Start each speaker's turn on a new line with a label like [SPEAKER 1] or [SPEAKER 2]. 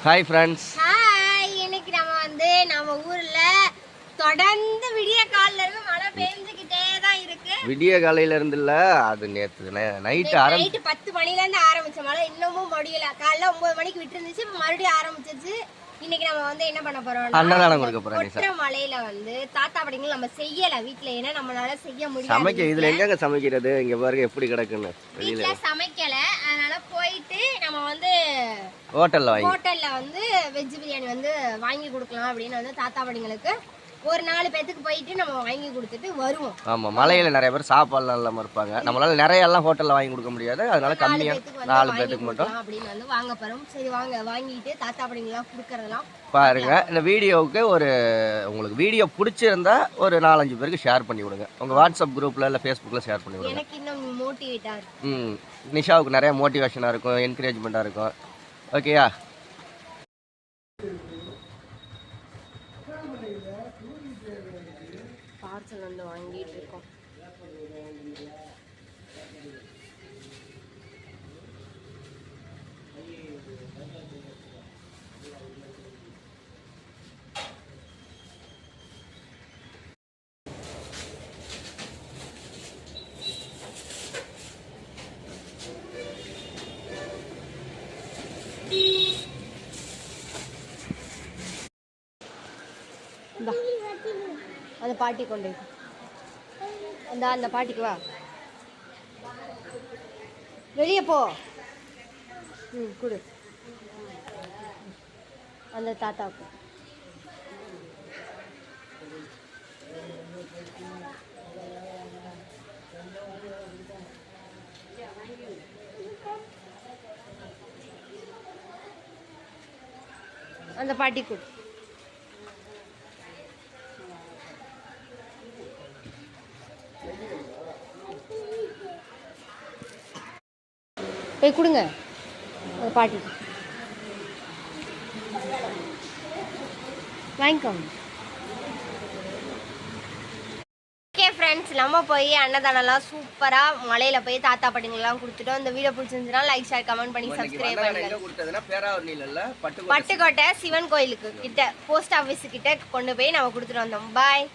[SPEAKER 1] Hi friends
[SPEAKER 2] hi இன்னைக்கு நம்ம வந்து நம்ம ஊர்ல தொடர்ந்து விடிய காலைல இருந்து மழை பெஞ்சுக்கிட்டே தான் இருக்கு.
[SPEAKER 1] விடிய காலையில இருந்து இல்ல அது நேத்து நைட்டு ஆரம்பி
[SPEAKER 2] நைட்டு பத்து மணில இருந்து ஆரம்பிச்ச மழை. இன்னமும் முடியல. காலைல ஒன்பது மணிக்கு விட்டு இருந்துச்சு இப்ப மறுபடியும் ஆரம்பிச்சிச்சு இன்னைக்கு நம்ம வந்து என்ன பண்ண போறோம்
[SPEAKER 1] அன்னதானம் கொடுக்க நிஷா
[SPEAKER 2] கொற்ற மலையில வந்து தாத்தா படிங்கள் நம்ம செய்யல. வீட்ல ஏன்னா நம்மளால செய்ய முடியாது
[SPEAKER 1] சமைக்க இதுல எங்கங்க சமைக்கிறது? இங்க பாருங்க எப்படி கிடக்குன்னு.
[SPEAKER 2] வீட்ல சமைக்கல. அதனால போயிட்டு நம்ம வந்து
[SPEAKER 1] ஹோட்டல்ல வாங்கி.
[SPEAKER 2] ஹோட்டல்ல வந்து வெஜ் பிரியாணி வந்து வாங்கி கொடுக்கலாம் அப்படின்னு வந்து தாத்தா படிங்களுக்கு ஒரு நாலு பேத்துக்கு போயிட்டு நம்ம வாங்கி கொடுத்துட்டு வருவோம்.
[SPEAKER 1] ஆமா மலையில நிறைய பேர் சாப்பாடுலாம் இல்லாம இருப்பாங்க. நம்மளால நிறைய எல்லாம் ஹோட்டல்ல வாங்கி கொடுக்க முடியாது. அதனால கம்மியா
[SPEAKER 2] பேத்துக்கு வந்து
[SPEAKER 1] நாலு பேத்துக்கு மட்டும்.
[SPEAKER 2] அப்படின்னு வந்து வாங்க போறோம். சரி வாங்க. வாங்கிட்டு தாத்தா படிங்கெல்லாம் கொடுக்கறதெல்லாம்
[SPEAKER 1] பாருங்க இந்த வீடியோவுக்கு ஒரு உங்களுக்கு வீடியோ பிடிச்சிருந்தா ஒரு நாலஞ்சு பேருக்கு ஷேர் பண்ணி விடுங்க. உங்க வாட்ஸ்அப் குரூப்ல இல்ல ஃபேஸ்புக்ல ஷேர் பண்ணி விடுங்க.
[SPEAKER 2] எனக்கு இன்னும் மோட்டிவேட்டா இருக்கு.
[SPEAKER 1] ம் நிஷாவுக்கு நிறைய மோட்டிவேஷனாக இருக்கும் என்கரேஜ்மெண்ட்டாக இருக்கும். ஓகேயா
[SPEAKER 2] பார்சல் வந்து வாங்கிட்டு இருக்கோம். இந்தா. அந்த பாட்டி கொண்டு இந்தா அந்த அந்த பாட்டிக்கு வா. வெளியே போ. ம் கொடு. அந்த தாத்தாவுக்கு. அந்த பாட்டி கொடு. போய் கொடுங்க. பாட்டி. வாங்கிக்கோங்க ஓகே ஃப்ரெண்ட்ஸ் நம்ம போய் அன்னதானம்லாம் சூப்பராக மலையில் போய் தாத்தா பாட்டிங்கெல்லாம் கொடுத்துட்டோம் இந்த வீடியோ பிடிச்சிருந்துச்சுன்னா லைக் ஷேர் கமெண்ட் பண்ணி சப்ஸ்கிரைப் பண்ணுங்க. பட்டுக்கோட்டை சிவன் கோயிலுக்கு கிட்ட போஸ்ட் ஆஃபீஸ் கிட்ட கொண்டு போய் நம்ம கொடுத்துட்டு வந்தோம். பாய்